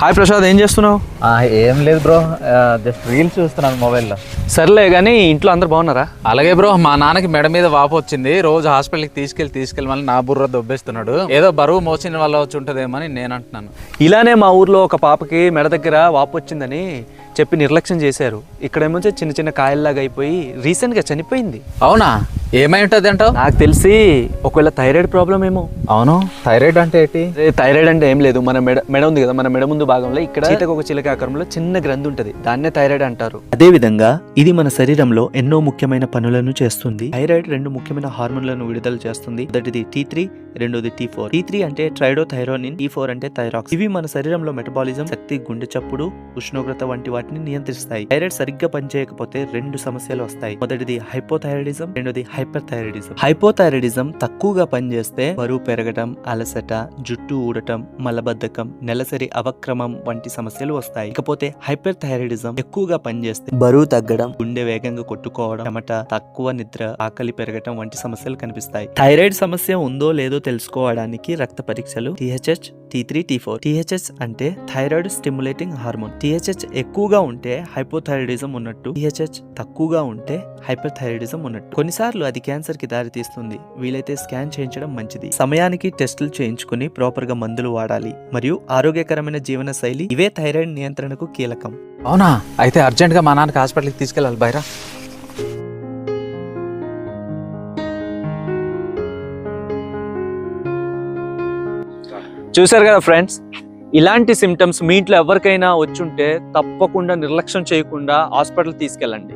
Hi Prasad ఏం చేస్తున్నావు? ఆ, ఏం లేదు బ్రో. జస్ట్ రీల్స్ చూస్తున్నాను మొబైల్లో. సర్లే కానీ ఇంట్లో అందరు బాగున్నారా? అలాగే బ్రో మా నాన్నకి మెడ మీద వాపు వచ్చింది. రోజు హాస్పిటల్కి తీసుకెళ్ళి తీసుకెళ్ళి మళ్ళీ నా బుర్ర దొబ్బేస్తున్నాడు. ఏదో బరువు మోసిన వల్ల వచ్చి ఉంటుందేమో అని నేను అంటున్నాను. ఇలానే మా ఊర్లో ఒక పాపకి మెడ దగ్గర వాపు వచ్చిందని చెప్పి నిర్లక్ష్యం చేశారు. ఇక్కడేమో చిన్న చిన్న కాయల్లాగా అయిపోయి రీసెంట్గా చనిపోయింది. అవునా? ఏమై ఉంటుంది అంటావు నాకు తెలిసి ఒకవేళ థైరాయిడ్ ప్రాబ్లం ఏమో. అవును. థైరాయిడ్ అంటే ఏంటి? థైరాయిడ్ అంటే ఏం లేదు. మన మెడ మెడ ఉంది కదా మన మెడ ముందు భాగంలో ఇక్కడ ఒక చిలక ఆకారంలో చిన్న గ్రంథి ఉంటుంది. దాన్నే థైరాయిడ్ అంటారు. అదే విధంగా ఇది మన శరీరంలో ఎన్నో ముఖ్యమైన పనులను చేస్తుంది. థైరాయిడ్ రెండు ముఖ్యమైన హార్మోన్లను విడుదల చేస్తుంది. మొదటిది టీ త్రీ రెండోది టీ ఫోర్ టీ త్రీ అంటే ట్రైడోథైరోనిన్ టీ ఫోర్ అంటే థైరాక్స్ ఇవి మన శరీరంలో మెటబాలిజం శక్తి గుండె చప్పుడు ఉష్ణోగ్రత వంటి వాటిని నియంత్రిస్తాయి. థైరాయిడ్ సరిగ్గా పనిచేయకపోతే రెండు సమస్యలు వస్తాయి. మొదటిది హైపోథైరాయిడిజం రెండోది హైపర్ థైరాయిడిజం హైపోథైరాయిడిజం తక్కువగా పనిచేస్తే బరువు పెరగడం అలసట జుట్టు ఊడటం మలబద్ధకం నెలసరి అవక్రమం వంటి సమస్యలు వస్తాయి. ఇకపోతే హైపర్ థైరాయిడిజం ఎక్కువగా పనిచేస్తే బరువు తగ్గడం గుండె వేగంగా కొట్టుకోవడం చెమట తక్కువ నిద్ర ఆకలి పెరగటం వంటి సమస్యలు కనిపిస్తాయి. థైరాయిడ్ సమస్య ఉందో లేదో తెలుసుకోవడానికి రక్త పరీక్షలు TSH T three T four. TSH అంటే థైరాయిడ్ స్టిమ్యులేటింగ్ హార్మోన్. టీహెచ్హెచ్ ఎక్కువగా ఉంటే హైపోథైరాయిడిజం ఉన్నట్టు టీహెచ్హెచ్ తక్కువగా ఉంటే హైపర్థైరాయిడిజం ఉన్నట్టు. కొన్నిసార్లు అది క్యాన్సర్కి దారితీస్తుంది. వీలైతే స్కాన్ చేయించడం మంచిది. సమయానికి టెస్టులు చేయించుకుని ప్రాపర్గా మందులు వాడాలి. మరియు ఆరోగ్యకరమైన జీవన శైలి ఇవే థైరాయిడ్ నియంత్రణకు కీలకం. అవునా? అయితే అర్జెంట్గా మా నాన్నకి హాస్పిటల్కి తీసుకెళ్ళాలి బైరా. చూశారు కదా ఫ్రెండ్స్ ఇలాంటి సిమ్టమ్స్ మీ ఇంట్లో ఎవరికైనా వచ్చుంటే తప్పకుండా నిర్లక్ష్యం చేయకుండా హాస్పిటల్ తీసుకెళ్ళండి.